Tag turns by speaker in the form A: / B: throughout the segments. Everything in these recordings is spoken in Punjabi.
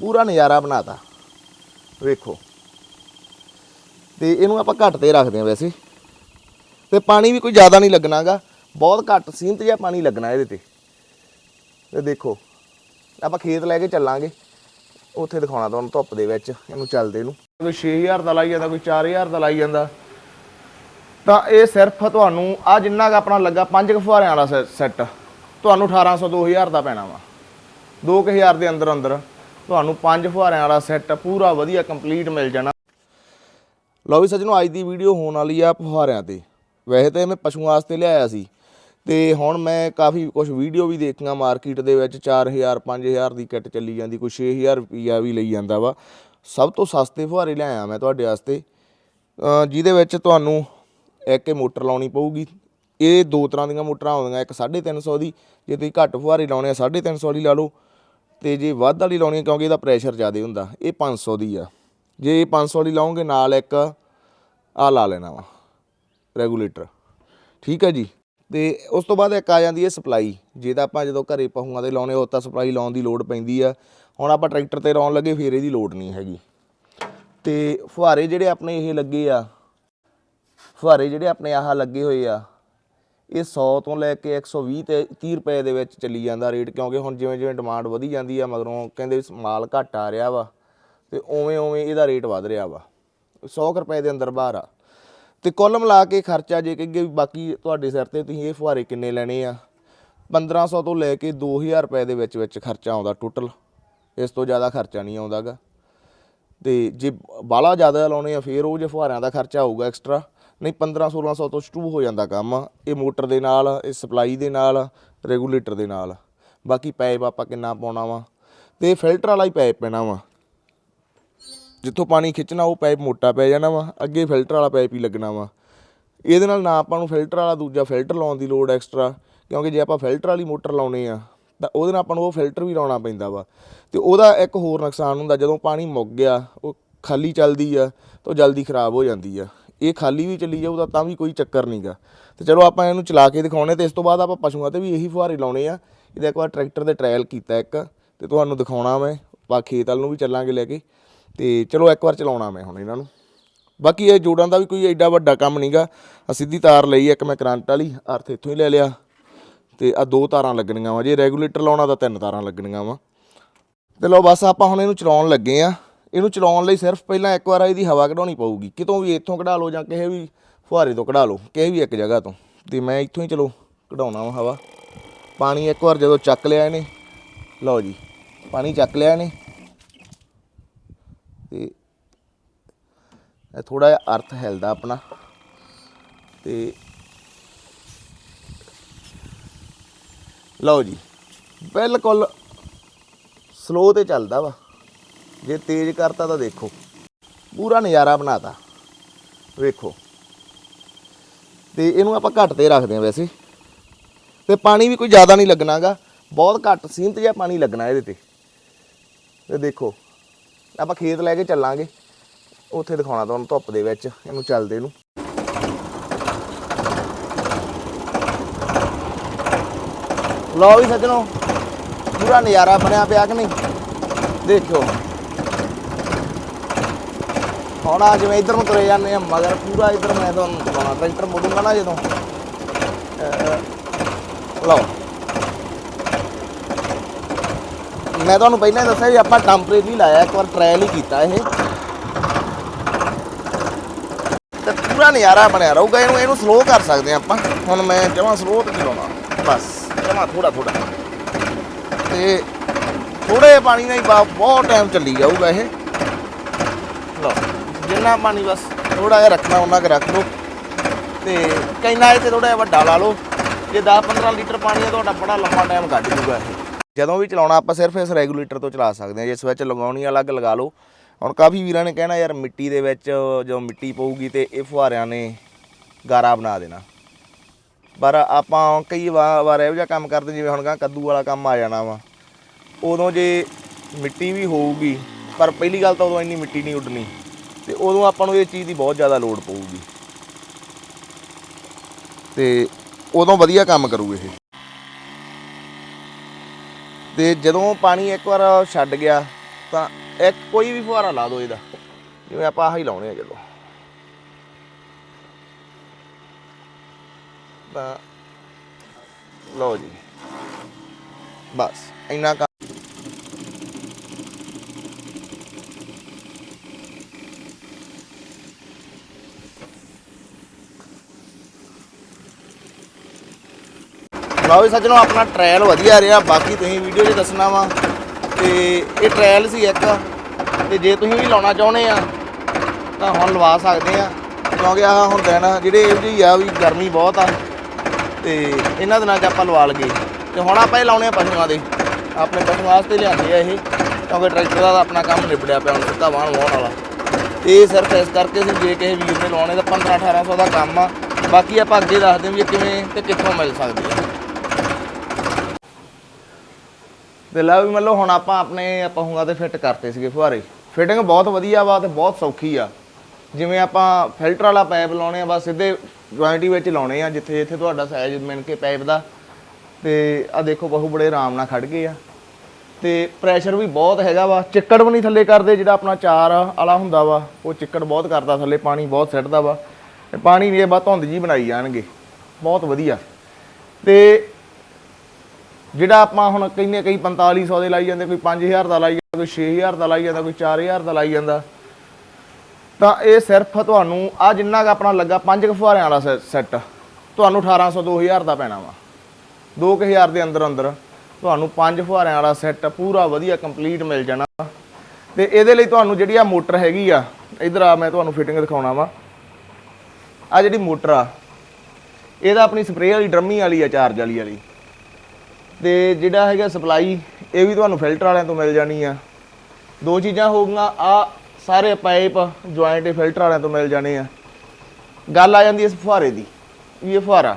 A: ਪੂਰਾ ਨਜ਼ਾਰਾ ਬਣਾਤਾ। ਵੇਖੋ। ਤੇ ਇਹਨੂੰ ਆਪਾਂ ਘੱਟ ਤੇ ਰੱਖਦੇ ਆ ਵੈਸੇ। ਤੇ ਪਾਣੀ ਵੀ ਕੋਈ ਜ਼ਿਆਦਾ ਨਹੀਂ ਲੱਗਣਾਗਾ ਬਹੁਤ ਘੱਟ ਸੀਮਤ ਜਿਹਾ ਪਾਣੀ ਲੱਗਣਾ ਇਹਦੇ ਤੇ। ਤੇ ਦੇਖੋ, ਆਪਾਂ ਖੇਤ ਲੈ ਕੇ ਚੱਲਾਂਗੇ। ਉੱਥੇ ਦਿਖਾਉਣਾ ਤੁਹਾਨੂੰ ਧੁੱਪ ਦੇ ਵਿੱਚ, ਇਹਨੂੰ ਚੱਲਦੇ ਨੂੰ। ਕੋਈ 6000 ਦਾ ਲਾਈ ਜਾਂਦਾ, ਕੋਈ 4000 ਦਾ ਲਾਈ ਜਾਂਦਾ। ਤਾਂ ਇਹ ਸਿਰਫ ਤੁਹਾਨੂੰ, ਆ ਜਿੰਨਾ ਕੁ ਆਪਣਾ ਲੱਗਾ, ਪੰਜ ਕੁ ਫੁਹਾਰਿਆਂ ਵਾਲਾ ਸੈੱਟ। ਤੁਹਾਨੂੰ 1800 2000 ਦਾ ਪੈਣਾ ਵਾ। 2000 ਦੇ ਅੰਦਰ ਅੰਦਰ ਤੁਹਾਨੂੰ ਪੰਜ ਫੁਹਾਰਿਆਂ ਵਾਲਾ ਸੈੱਟ ਪੂਰਾ ਵਧੀਆ ਕੰਪਲੀਟ ਮਿਲ ਜਾਣਾ। ਲਓ ਵੀ ਸੱਜਣੋ, ਅੱਜ ਦੀ ਵੀਡੀਓ ਹੋਣ ਵਾਲੀ ਆ ਫੁਹਾਰਿਆਂ ਤੇ। ਵੈਸੇ ਤਾਂ ਮੈਂ ਪਸ਼ੂਆਂ ਵਾਸਤੇ ਲਿਆਇਆ ਸੀ। ਤੇ ਹੁਣ ਮੈਂ ਕਾਫੀ ਕੁਝ ਵੀਡੀਓ ਵੀ ਦੇਖੀਆਂ ਮਾਰਕੀਟ ਦੇ ਵਿੱਚ 4000 5000 ਦੀ ਕਿੱਟ ਚੱਲੀ ਜਾਂਦੀ, ਕੋਈ 6000 ਰੁਪਈਆ ਵੀ ਲਈ ਜਾਂਦਾ ਵਾ। ਸਭ ਤੋਂ ਸਸਤੇ ਫੁਹਾਰੇ ਲਿਆਇਆ ਮੈਂ ਤੁਹਾਡੇ ਵਾਸਤੇ। ਜਿਹਦੇ ਵਿੱਚ ਤੁਹਾਨੂੰ ਇੱਕ ਮੋਟਰ ਲਾਉਣੀ ਪਊਗੀ। ਇਹ ਦੋ ਤਰ੍ਹਾਂ ਦੀਆਂ ਮੋਟਰਾਂ ਆਉਂਦੀਆਂ, ਇੱਕ 350 ਦੀ, ਜੇ ਤੁਸੀਂ ਘੱਟ ਫੁਹਾਰੇ ਲਾਉਣੇ ਆ 350 ਵਾਲੀ ਲਾ ਲਓ। ਤੇ ਜੇ ਵੱਧ ਵਾਲੀ ਲਾਉਣੀ ਕਿਉਂਕਿ ਇਹਦਾ ਪ੍ਰੈਸ਼ਰ ਜ਼ਿਆਦਾ ਹੁੰਦਾ, ਇਹ 500 ਦੀ ਆ। ਜੇ ਇਹ 500 ਵਾਲੀ ਲਾਉਂਗੇ, ਨਾਲ ਇੱਕ ਆ ਲਾ ਲੈਣਾ ਵਾ ਰੈਗੂਲੇਟਰ ਠੀਕ ਹੈ ਜੀ? ਤੇ ਉਸ ਤੋਂ ਬਾਅਦ ਇੱਕ ਆ ਜਾਂਦੀ ਹੈ ਸਪਲਾਈ ਜੇ ਤਾਂ ਆਪਾਂ ਜਦੋਂ ਘਰੇ ਪਹੂਆਂ ਦੇ ਲਾਉਣੇ, ਉਹ ਤਾਂ ਸਪਲਾਈ ਲਾਉਣ ਦੀ ਲੋੜ ਪੈਂਦੀ ਆ। ਹੁਣ ਆਪਾਂ ਟਰੈਕਟਰ ਤੇ ਲਾਉਣ ਲੱਗੇ, ਫਿਰ ਇਹਦੀ ਲੋੜ ਨਹੀਂ ਹੈਗੀ। ਤੇ ਫੁਹਾਰੇ ਜਿਹੜੇ ਆਪਣੇ ਇਹ ਲੱਗੇ ਆ, ਫੁਹਾਰੇ ਜਿਹੜੇ ਆਪਣੇ ਆਹ ਲੱਗੇ ਹੋਏ ਆ ਇਹ 100 ਤੋਂ ਲੈ ਕੇ 120 ਤੇ 30 ਰੁਪਏ ਦੇ ਵਿੱਚ ਚੱਲੀ ਜਾਂਦਾ ਰੇਟ, ਕਿਉਂਕਿ ਹੁਣ ਜਿਵੇਂ ਜਿਵੇਂ ਡਿਮਾਂਡ ਵਧੀ ਜਾਂਦੀ ਆ, ਮਗਰੋਂ ਕਹਿੰਦੇ ਵੀ ਮਾਲ ਘੱਟ ਆ ਰਿਹਾ ਵਾ, ਤੇ ਉਵੇਂ ਉਵੇਂ ਇਹਦਾ ਰੇਟ ਵਧ ਰਿਹਾ ਵਾ। 100 ਕੁ ਰੁਪਏ ਦੇ ਅੰਦਰ ਬਾਹਰ ਆ। ਤੇ ਕੁੱਲ ਮਿਲਾ ਕੇ ਖਰਚਾ ਜੇ ਕਹੀਏ ਵੀ ਬਾਕੀ ਤੁਹਾਡੇ ਸਿਰ ਤੇ ਤੁਸੀਂ ਇਹ ਫੁਹਾਰੇ ਕਿੰਨੇ ਲੈਣੇ ਆ? 1500 ਤੋਂ ਲੈ ਕੇ 2000 ਰੁਪਏ ਦੇ ਵਿੱਚ ਵਿੱਚ ਖਰਚਾ ਆਉਂਦਾ ਟੋਟਲ ਇਸ ਤੋਂ ਜ਼ਿਆਦਾ ਖਰਚਾ ਨਹੀਂ ਆਉਂਦਾਗਾ। ਤੇ ਜੇ ਬਾਲਾ ਜ਼ਿਆਦਾ ਲਾਉਣੇ ਆ, ਫੇਰ ਉਹ ਜੇ ਫੁਹਾਰਿਆਂ ਦਾ ਖਰਚਾ ਆਊਗਾ ਐਕਸਟਰਾ ਨਹੀਂ 15 1600 ਤੋਂ ਸ਼ੁਰੂ ਹੋ ਜਾਂਦਾ ਕੰਮ, ਇਹ ਮੋਟਰ ਦੇ ਨਾਲ, ਇਹ ਸਪਲਾਈ ਦੇ ਨਾਲ, ਰੈਗੂਲੇਟਰ ਦੇ ਨਾਲ। ਬਾਕੀ ਪਾਈਪ ਆਪਾਂ ਕਿੰਨਾ ਪਾਉਣਾ ਵਾ? ਤੇ ਫਿਲਟਰ ਵਾਲਾ ਹੀ ਪਾਈਪ ਪੈਣਾ ਵਾ। ਜਿੱਥੋਂ ਪਾਣੀ ਖਿੱਚਣਾ, ਉਹ ਪਾਈਪ ਮੋਟਾ ਪੈ ਜਾਣਾ ਵਾ, ਅੱਗੇ ਫਿਲਟਰ ਵਾਲਾ ਪਾਈਪ ਹੀ ਲੱਗਣਾ ਵਾ। ਇਹਦੇ ਨਾਲ ਨਾ ਆਪਾਂ ਨੂੰ ਫਿਲਟਰ ਵਾਲਾ ਦੂਜਾ ਫਿਲਟਰ ਲਾਉਣ ਦੀ ਲੋੜ ਐਕਸਟਰਾ, ਕਿਉਂਕਿ ਜੇ ਆਪਾਂ ਫਿਲਟਰ ਵਾਲੀ ਮੋਟਰ ਲਾਉਨੇ ਆ, ਤਾਂ ਉਹਦੇ ਨਾਲ ਆਪਾਂ ਨੂੰ ਉਹ ਫਿਲਟਰ ਵੀ ਲਾਉਣਾ ਪੈਂਦਾ ਵਾ। ਤੇ ਉਹਦਾ ਇੱਕ ਹੋਰ ਨੁਕਸਾਨ ਹੁੰਦਾ, ਜਦੋਂ ਪਾਣੀ ਮੁੱਕ ਗਿਆ, ਉਹ ਖਾਲੀ ਚੱਲਦੀ ਆ, ਤਾਂ ਉਹ ਜਲਦੀ ਖਰਾਬ ਹੋ ਜਾਂਦੀ ਆ। ਇਹ ਖਾਲੀ ਵੀ ਚੱਲੀ ਜਾਊਗਾ ਤਾਂ ਵੀ ਕੋਈ ਚੱਕਰ ਨਹੀਂਗਾ ਤੇ ਚਲੋ ਆਪਾਂ ਇਹਨੂੰ ਚਲਾ ਕੇ ਦਿਖਾਉਣੇ ਤੇ ਇਸ ਤੋਂ ਬਾਅਦ ਆਪਾਂ ਪਸ਼ੂਆਂ ਤੇ ਵੀ ਇਹੀ ਫੁਹਾਰੇ ਲਾਉਣੇ ਆ। ਇਹਦਾ ਇੱਕ ਵਾਰ ਟਰੈਕਟਰ ਦੇ ਟ੍ਰਾਇਲ ਕੀਤਾ ਇੱਕ, ਤੇ ਤੁਹਾਨੂੰ ਦਿਖਾਉਣਾ ਮੈਂ। ਪਾ ਖੇਤ ਵੱਲ ਨੂੰ ਵੀ ਚੱਲਾਂਗੇ ਲੈ ਕੇ। ਤੇ ਚਲੋ ਇੱਕ ਵਾਰ ਚਲਾਉਣਾ ਮੈਂ ਹੁਣ ਇਹਨਾਂ ਨੂੰ। ਬਾਕੀ ਇਹ ਜੋੜਾਂ ਦਾ ਵੀ ਕੋਈ ਐਡਾ ਵੱਡਾ ਕੰਮ ਨਹੀਂਗਾ ਆ ਸਿੱਧੀ ਤਾਰ ਲਈ ਇੱਕ ਮੈਂ ਕਰੰਟ ਵਾਲੀ ਅਰਥ ਇੱਥੋਂ ਹੀ ਲੈ ਲਿਆ। ਤੇ ਆ ਦੋ ਤਾਰਾਂ ਲੱਗਣੀਆਂ ਵਾ। ਜੇ ਰੈਗੂਲੇਟਰ ਲਾਉਣਾ ਤਾਂ ਤਿੰਨ ਤਾਰਾਂ ਲੱਗਣੀਆਂ ਵਾ। ਤੇ ਲਓ ਬਸ ਆਪਾਂ ਹੁਣ ਇਹਨੂੰ ਚਲਾਉਣ ਲੱਗੇ ਆ। ਇਹਨੂੰ ਚਲਾਉਣ ਲਈ ਸਿਰਫ ਪਹਿਲਾਂ ਇੱਕ ਵਾਰ ਇਹਦੀ ਹਵਾ ਕਢਾਉਣੀ ਪਊਗੀ। ਕਿਤੋਂ ਵੀ ਇੱਥੋਂ ਕਢਾ ਲਓ ਜਾਂ ਕਿਸੇ ਵੀ ਫੁਹਾਰੇ ਤੋਂ ਕਢਾ ਲਓ, ਕਿਸੇ ਵੀ ਇੱਕ ਜਗ੍ਹਾ ਤੋਂ। ਤੇ ਮੈਂ ਇੱਥੋਂ ਹੀ ਚਲੋ ਕਢਾਉਣਾ ਵਾ ਹਵਾ। ਪਾਣੀ ਇੱਕ ਵਾਰ ਜਦੋਂ ਚੱਕ ਲਿਆ ਇਹਨੇ, ਲਓ ਜੀ, ਪਾਣੀ ਚੱਕ ਲਿਆ ਇਹਨੇ। ਤੇ ਇਹ ਥੋੜਾ ਜਿਹਾ ਅਰਥ ਹਿਲਦਾ ਆਪਣਾ। ਤੇ ਲਓ ਜੀ, ਬਿਲਕੁਲ ਸਲੋ ਤੇ ਚੱਲਦਾ ਵਾ। ਜੇ ਤੇਜ਼ ਕਰਤਾ ਤਾਂ ਦੇਖੋ। ਪੂਰਾ ਨਜ਼ਾਰਾ ਬਣਾਤਾ। ਵੇਖੋ। ਤੇ ਇਹਨੂੰ ਆਪਾਂ ਘੱਟ ਤੇ ਰੱਖਦੇ ਆ ਵੈਸੇ। ਤੇ ਪਾਣੀ ਵੀ ਕੋਈ ਜ਼ਿਆਦਾ ਨਹੀਂ ਲੱਗਣਾਗਾ। ਬਹੁਤ ਘੱਟ ਸੀਮਤ ਜਿਹਾ ਪਾਣੀ ਲੱਗਣਾ ਇਹਦੇ ਤੇ। ਤੇ ਦੇਖੋ, ਆਪਾਂ ਖੇਤ ਲੈ ਕੇ ਚੱਲਾਂਗੇ। ਉੱਥੇ ਦਿਖਾਉਣਾ ਤੁਹਾਨੂੰ ਧੁੱਪ ਦੇ ਵਿੱਚ, ਇਹਨੂੰ ਚੱਲਦੇ ਨੂੰ। ਲਓ ਵੀ ਸੱਜਣੋ, ਪੂਰਾ ਨਜ਼ਾਰਾ ਬਣਿਆ ਪਿਆ ਕਿ ਨਹੀਂ? ਦੇਖਿਓ। ਹੁਣ ਆ ਜਿਵੇਂ ਇਧਰ ਨੂੰ ਤੁਰੇ ਜਾਂਦੇ ਆ ਮਗਰ ਪੂਰਾ ਇਧਰ ਮੈਂ ਤੁਹਾਨੂੰ ਦਿਖਾਉਣਾ ਟਰੈਕਟਰ ਮੋੜੂੰਗਾ ਨਾ ਜਦੋਂ। ਲਓ। ਮੈਂ ਤੁਹਾਨੂੰ ਪਹਿਲਾਂ ਹੀ ਦੱਸਿਆ ਵੀ ਆਪਾਂ ਟੈਂਪਰੇਰੀ ਲਾਇਆ, ਇੱਕ ਵਾਰ ਟ੍ਰਾਇਲ ਹੀ ਕੀਤਾ ਇਹ। ਤੇ ਪੂਰਾ ਨਜ਼ਾਰਾ ਬਣਿਆ ਰਹੂਗਾ, ਇਹਨੂੰ ਇਹਨੂੰ ਸਲੋ ਕਰ ਸਕਦੇ ਹਾਂ ਆਪਾਂ। ਹੁਣ ਮੈਂ ਜਮਾਂ ਸਲੋ ਤੇ ਚਲਾਉਣਾ। ਬਸ, ਜਮਾਂ ਥੋੜਾ ਥੋੜਾ ਤੇ ਥੋੜੇ ਪਾਣੀ ਨਾਲ ਹੀ ਬਾ- ਬਹੁਤ ਟਾਈਮ ਚੱਲੀ ਜਾਊਗਾ ਇਹ। ਜਿੰਨਾ ਪਾਣੀ ਬਸ ਥੋੜਾ ਜਿਹਾ ਰੱਖਣਾ, ਉਹਨਾਂ ਕੁ ਰੱਖ ਲਓ। ਤੇ ਕੈਨਾ ਇਹ ਤੇ ਥੋੜਾ ਜਿਹਾ ਵੱਡਾ ਲਾ ਲਓ। ਜੇ 10-15 ਲੀਟਰ ਪਾਣੀ ਹੈ ਤੁਹਾਡਾ ਬੜਾ ਲੰਮਾ ਟਾਈਮ ਕੱਢ ਜੂਗਾ ਇਹ। ਜਦੋਂ ਵੀ ਚਲਾਉਣਾ, ਆਪਾਂ ਸਿਰਫ ਇਸ ਰੈਗੂਲੇਟਰ ਤੋਂ ਚਲਾ ਸਕਦੇ ਹਾਂ। ਜੇ ਸਵਿਚ ਲਗਾਉਣੀ ਅਲੱਗ ਲਗਾ ਲਓ। ਹੁਣ ਕਾਫੀ ਵੀਰਾਂ ਨੇ ਕਹਿਣਾ, ਯਾਰ ਮਿੱਟੀ ਦੇ ਵਿੱਚ ਜਦੋਂ ਮਿੱਟੀ ਪਊਗੀ ਤੇ ਇਹ ਫੁਹਾਰਿਆਂ ਨੇ ਗਾਰਾ ਬਣਾ ਦੇਣਾ। ਪਰ ਆਪਾਂ ਕਈ ਵਾ- ਵਾਰ ਇਹੋ ਜਿਹਾ ਕੰਮ ਕਰਦੇ, ਜਿਵੇਂ ਹੁਣ ਗਾ ਕੱਦੂ ਵਾਲਾ ਕੰਮ ਆ ਜਾਣਾ ਵਾ। ਉਦੋਂ ਜੇ ਮਿੱਟੀ ਵੀ ਹੋਊਗੀ, ਪਰ ਪਹਿਲੀ ਗੱਲ ਤਾਂ ਉਦੋਂ ਇੰਨੀ ਮਿੱਟੀ ਨਹੀਂ ਉੱਡਣੀ। ਤੇ ਉਦੋਂ ਆਪਾਂ ਨੂੰ ਇਹ ਚੀਜ਼ ਦੀ ਬਹੁਤ ਜ਼ਿਆਦਾ ਲੋੜ ਪਊਗੀ। ਤੇ ਉਦੋਂ ਵਧੀਆ ਕੰਮ ਕਰੂ ਇਹ। ਤੇ ਜਦੋਂ ਪਾਣੀ ਇੱਕ ਵਾਰ ਛੱਡ ਗਿਆ, ਤਾਂ ਇੱਕ ਕੋਈ ਵੀ ਫੁਹਾਰਾ ਲਾ ਦਿਓ ਇਹਦਾ। ਜਿਵੇਂ ਆਪਾਂ ਆਹ ਹੀ ਲਾਉਣੇ ਆ ਜਦੋਂ ਤਾਂ ਲਓ ਜੀ। ਬਸ, ਇੰਨਾ ਕੰਮ ਲਓ ਵੀ ਸੱਜਣੋ, ਆਪਣਾ ਟ੍ਰਾਇਲ ਵਧੀਆ ਰਿਹਾ, ਬਾਕੀ ਤੁਸੀਂ ਵੀਡੀਓ 'ਚ ਦੱਸਣਾ ਵਾ। ਤੇ ਇਹ ਟ੍ਰਾਇਲ ਸੀ ਇੱਕ, ਤੇ ਜੇ ਤੁਸੀਂ ਵੀ ਲਾਉਣਾ ਚਾਹੁੰਦੇ ਆ, ਤਾਂ ਹੁਣ ਲਵਾ ਸਕਦੇ ਆ। ਕਿਉਂਕਿ ਆਹ ਹੁਣ ਦਿਨ ਜਿਹੜੇ ਇਹੋ ਜਿਹੀ ਆ ਵੀ ਗਰਮੀ ਬਹੁਤ ਆ, ਤੇ ਇਹਨਾਂ ਦਿਨਾਂ 'ਚ ਆਪਾਂ ਲਵਾ ਲਗੇ ਤੇ ਹੁਣ ਆਪਾਂ ਇਹ ਲਾਉਣੇ ਆ ਪਸ਼ੂਆਂ ਦੇ। ਆਪਣੇ ਪਸ਼ੂਆਂ ਵਾਸਤੇ ਲਿਆਂਦੇ ਆ ਇਹ, ਕਿਉਂਕਿ ਟਰੈਕਟਰ ਦਾ ਆਪਣਾ ਕੰਮ ਨਿਬੜਿਆ ਪਿਆ ਹੁਣ, ਸਿੱਧਾ ਵਾਹਣ ਵਾਹਣ ਵਾਲਾ। ਇਹ ਸਿਰਫ ਇਸ ਕਰਕੇ ਸੀ, ਜੇ ਕਿਸੇ ਵੀਰ ਨੇ ਲਾਉਣੇ ਤਾਂ 15 1800 ਦਾ ਕੰਮ ਆ। ਬਾਕੀ ਆਪਾਂ ਅੱਗੇ ਦੱਸਦੇ ਹਾਂ ਵੀ ਕਿਵੇਂ ਤੇ ਕਿੱਥੋਂ ਮਿਲ ਸਕਦੇ ਆ। ਤੇ ਲੈ ਵੀ ਮਤਲਬ ਹੁਣ ਆਪਾਂ ਆਪਣੇ ਪਹੂੰਗਾ ਤੇ ਫਿੱਟ ਕਰਤੇ ਸੀਗੇ ਫੁਹਾਰੇ। ਫਿਟਿੰਗ ਬਹੁਤ ਵਧੀਆ ਵਾ ਤੇ ਬਹੁਤ ਸੌਖੀ ਆ। ਜਿਵੇਂ ਆਪਾਂ ਫਿਲਟਰ ਵਾਲਾ ਪਾਈਪ ਲਾਉਣੇ ਆ, ਬਸ ਸਿੱਧੇ ਜੁਆਇੰਟੀ ਵਿੱਚ ਲਾਉਣੇ ਆ, ਜਿੱਥੇ ਜਿੱਥੇ ਤੁਹਾਡਾ ਸਾਈਜ਼ ਮਿਣ ਕੇ ਪਾਈਪ ਦਾ। ਤੇ ਆ ਦੇਖੋ ਬਹੂ ਬੜੇ ਆਰਾਮ ਨਾਲ ਖੜ ਗਏ ਆ। ਤੇ ਪ੍ਰੈਸ਼ਰ ਵੀ ਬਹੁਤ ਹੈਗਾ ਵਾ। ਚਿੱਕੜ ਵੀ ਨਹੀਂ ਥੱਲੇ ਕਰਦੇ, ਜਿਹੜਾ ਆਪਣਾ ਚਾਰ ਵਾਲਾ ਹੁੰਦਾ ਵਾ, ਉਹ ਚਿੱਕੜ ਬਹੁਤ ਕਰਦਾ ਥੱਲੇ, ਪਾਣੀ ਬਹੁਤ ਸਿੱਟਦਾ ਵਾ। ਪਾਣੀ ਵੀ ਇਹ ਬਾ ਧੁੰਦ ਜੀ ਬਣਾਈ ਜਾਣਗੇ। ਬਹੁਤ ਵਧੀਆ। ਤੇ ਜਿਹੜਾ ਆਪਾਂ ਹੁਣ ਕਹਿੰਦੇ ਕਈ 4500 ਦੇ ਲਾਈ ਜਾਂਦੇ, ਕੋਈ 5000 ਦਾ ਲਾਈ ਜਾਂਦਾ, ਕੋਈ 6000 ਦਾ ਲਾਈ ਜਾਂਦਾ, ਕੋਈ 4000 ਦਾ ਲਾਈ ਜਾਂਦਾ। ਤਾਂ ਇਹ ਸਿਰਫ ਤੁਹਾਨੂੰ ਆ ਜਿੰਨਾ ਕ ਆਪਣਾ ਲੱਗਾ, ਪੰਜ ਕੁ ਫੁਹਾਰਿਆਂ ਵਾਲਾ ਸੈੱਟ, ਤੁਹਾਨੂੰ 1800 2000 ਦਾ ਪੈਣਾ ਵਾ। 2000 ਦੇ ਅੰਦਰ ਅੰਦਰ, ਤੁਹਾਨੂੰ ਪੰਜ ਫੁਹਾਰਿਆਂ ਵਾਲਾ ਸੈੱਟ ਪੂਰਾ ਵਧੀਆ ਕੰਪਲੀਟ ਮਿਲ ਜਾਣਾ ਤੇ ਇਹਦੇ ਲਈ ਤੁਹਾਨੂੰ ਜਿਹੜੀ ਆ ਮੋਟਰ ਹੈਗੀ ਆ, ਇਧਰ ਆ ਮੈਂ ਤੁਹਾਨੂੰ ਫਿਟਿੰਗ ਦਿਖਾਉਣਾ ਵਾ। ਆ ਜਿਹੜੀ ਮੋਟਰ ਆ, ਇਹਦਾ ਆਪਣੀ ਸਪਰੇਅ ਵਾਲੀ, ਡਰਮੀ ਵਾਲੀ ਆ, ਚਾਰਜ ਵਾਲੀ ਵਾਲੀ। ਤੇ ਜਿਹੜਾ ਹੈਗਾ ਸਪਲਾਈ, ਇਹ ਵੀ ਤੁਹਾਨੂੰ ਫਿਲਟਰ ਵਾਲਿਆਂ ਤੋਂ ਮਿਲ ਜਾਣੀ ਆ। ਦੋ ਚੀਜ਼ਾਂ ਹੋ ਗਈਆਂ, ਆ ਸਾਰੇ ਪਾਈਪ, ਜੁਆਇੰਟ ਫਿਲਟਰ ਵਾਲਿਆਂ ਤੋਂ ਮਿਲ ਜਾਣੇ ਆ। ਗੱਲ ਆ ਜਾਂਦੀ ਇਸ ਫੁਹਾਰੇ ਦੀ, ਵੀ ਇਹ ਫੁਹਾਰਾ।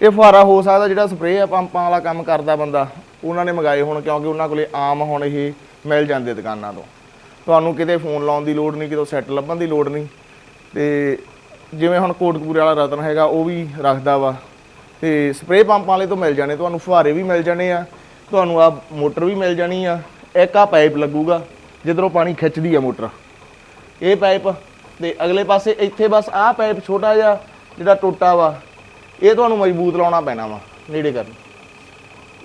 A: ਇਹ ਫੁਹਾਰਾ ਹੋ ਸਕਦਾ ਜਿਹੜਾ ਸਪਰੇਅ ਪੰਪਾਂ ਵਾਲਾ ਕੰਮ ਕਰਦਾ ਬੰਦਾ, ਉਹਨਾਂ ਨੇ ਮੰਗਾਏ ਹੁਣ ਕਿਉਂਕਿ ਉਹਨਾਂ ਕੋਲੇ ਆਮ ਹੁਣ ਇਹ ਮਿਲ ਜਾਂਦੇ ਦੁਕਾਨਾਂ ਤੋਂ। ਤੁਹਾਨੂੰ ਕਿਤੇ ਫੋਨ ਲਾਉਣ ਦੀ ਲੋੜ ਨਹੀਂ, ਕਿਤੇ ਸੈੱਟ ਲੱਭਣ ਦੀ ਲੋੜ ਨਹੀਂ। ਤੇ ਜਿਵੇਂ ਹੁਣ ਕੋਟਕਪੂਰੇ ਵਾਲਾ ਰਤਨ ਹੈਗਾ, ਉਹ ਵੀ ਰੱਖਦਾ ਵਾ। ਤੇ ਸਪਰੇਅ ਪੰਪ ਵਾਲੇ ਤੋਂ ਮਿਲ ਜਾਣੇ, ਤੁਹਾਨੂੰ ਫੁਹਾਰੇ ਵੀ ਮਿਲ ਜਾਣੇ ਆ, ਤੁਹਾਨੂੰ ਆ ਮੋਟਰ ਵੀ ਮਿਲ ਜਾਣੀ ਆ, ਇੱਕ ਆ ਪਾਈਪ ਲੱਗੂਗਾ, ਜਿੱਧਰੋਂ ਪਾਣੀ ਖਿੱਚਦੀ ਆ ਮੋਟਰ। ਇਹ ਪਾਈਪ ਤੇ ਅਗਲੇ ਪਾਸੇ ਇੱਥੇ ਬਸ ਆਹ ਪਾਈਪ ਛੋਟਾ ਜਿਹਾ ਜਿਹੜਾ ਟੁੱਟਾ ਵਾ, ਇਹ ਤੁਹਾਨੂੰ ਮਜ਼ਬੂਤ ਲਾਉਣਾ ਪੈਣਾ ਵਾ, ਨੇੜੇ ਕਰਨ।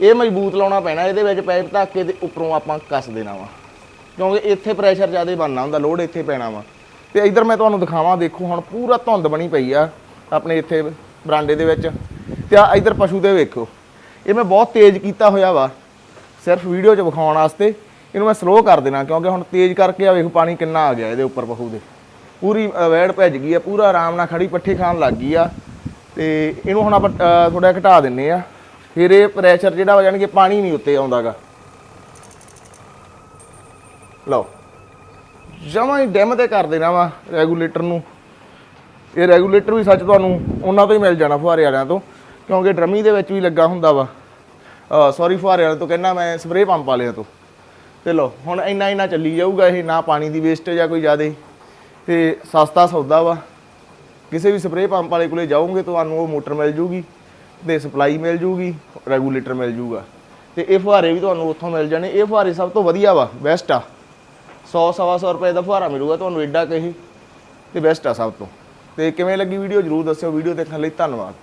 A: ਇਹ ਮਜ਼ਬੂਤ ਲਾਉਣਾ ਪੈਣਾ, ਇਹਦੇ ਵਿੱਚ ਪਾਈਪ ਧੱਕ ਕੇ ਤੇ ਉੱਪਰੋਂ ਆਪਾਂ ਕੱਸ ਦੇਣਾ ਵਾ। ਕਿਉਂਕਿ ਇੱਥੇ ਪ੍ਰੈਸ਼ਰ ਜ਼ਿਆਦਾ ਬਣਨਾ ਹੁੰਦਾ, ਲੋਡ ਇੱਥੇ ਪੈਣਾ ਵਾ। ਤੇ ਇਧਰ ਮੈਂ ਤੁਹਾਨੂੰ ਦਿਖਾਵਾਂ, ਦੇਖੋ ਹੁਣ ਪੂਰਾ ਧੁੰਦ ਬਣੀ ਪਈ ਆ, ਆਪਣੇ ਇੱਥੇ ਬਰਾਂਡੇ ਦੇ ਵਿੱਚ। ਤੇ ਆ ਇਧਰ ਪਸ਼ੂ ਦੇ ਵੇਖੋ। ਇਹ ਮੈਂ ਬਹੁਤ ਤੇਜ਼ ਕੀਤਾ ਹੋਇਆ ਵਾ। ਸਿਰਫ ਵੀਡੀਓ 'ਚ ਵਿਖਾਉਣ ਵਾਸਤੇ। ਇਹਨੂੰ ਮੈਂ ਸਲੋ ਕਰ ਦੇਣਾ ਕਿਉਂਕਿ ਹੁਣ ਤੇਜ਼ ਕਰਕੇ ਆ ਵੇਖੋ ਪਾਣੀ ਕਿੰਨਾ ਆ ਗਿਆ ਇਹਦੇ ਉੱਪਰ ਪਸ਼ੂ ਦੇ। ਪੂਰੀ ਅ, ਵੈੜ ਭੱਜ ਗਈ ਆ ਪੂਰਾ ਆਰਾਮ ਨਾਲ ਖੜੀ ਪੱਠੇ ਖਾਣ ਲੱਗ ਗਈ ਆ। ਤੇ ਇਹਨੂੰ ਹੁਣ ਆਪਾਂ ਥੋੜਾ ਘਟਾ ਦਿੰਨੇ ਆ। ਫਿਰ ਇਹ ਪ੍ਰੈਸ਼ਰ ਜਿਹੜਾ ਹੋ ਕਿ ਪਾਣੀ ਨਹੀਂ ਉੱਤੇ ਆਉਂਦਾਗਾ। ਲਓ। ਜਮਾਂ ਹੀ ਡੈਮ ਤੇ ਕਰ ਦੇਣਾ ਵਾ ਰੈਗੂਲੇਟਰ ਨੂੰ। ਇਹ ਰੈਗੂਲੇਟਰ ਵੀ ਸੱਚ ਤੁਹਾਨੂੰ ਉਹਨਾਂ ਤੋਂ ਹੀ ਮਿਲ ਜਾਣਾ ਫੁਹਾਰੇ ਵਾਲਿਆਂ ਤੋਂ। ਕਿਉਂਕਿ ਡਰਮੀ ਦੇ ਵਿੱਚ ਵੀ ਲੱਗਾ ਹੁੰਦਾ ਵਾ। ਸੌਰੀ ਫੁਹਾਰੇ ਵਾਲਿਆਂ ਤੋਂ ਕਹਿੰਦਾ ਮੈਂ ਸਪਰੇਅ ਪੰਪ ਵਾਲਿਆਂ ਤੋਂ। ਤੇ ਲਓ, ਹੁਣ ਇੰਨਾ ਇੰਨਾ ਚੱਲੀ ਜਾਊਗਾ ਇਹ, ਨਾ ਪਾਣੀ ਦੀ ਵੇਸਟੇਜ ਆ ਕੋਈ ਜ਼ਿਆਦੇ। ਤੇ ਸਸਤਾ ਸੌਦਾ ਵਾ। ਕਿਸੇ ਵੀ ਸਪਰੇਅ ਪੰਪ ਵਾਲੇ ਕੋਲੇ ਜਾਓਗੇ, ਤੁਹਾਨੂੰ ਉਹ ਮੋਟਰ ਮਿਲ ਜੂਗੀ, ਤੇ ਸਪਲਾਈ ਮਿਲ ਜੂਗੀ ਰੈਗੂਲੇਟਰ ਮਿਲ ਜੂਗਾ। ਤੇ ਇਹ ਫੁਹਾਰੇ ਵੀ ਤੁਹਾਨੂੰ ਉੱਥੋਂ ਮਿਲ ਜਾਣੇ। ਇਹ ਫੁਹਾਰੇ ਸਭ ਤੋਂ ਵਧੀਆ ਵਾ ਬੈਸਟ ਆ। 100 ਸਵਾ ਸੌ ਰੁਪਏ ਦਾ ਫੁਹਾਰਾ ਮਿਲੂਗਾ ਤੁਹਾਨੂੰ ਐਡਾ ਕਹੀ ਤੇ ਬੈਸਟ ਆ ਸਭ ਤੋਂ। ਤੇ ਕਿਵੇਂ ਲੱਗੀ ਵੀਡੀਓ ਜਰੂਰ ਦੱਸਿਓ। ਵੀਡੀਓ ਦੇਖਣ ਲਈ ਧੰਨਵਾਦ।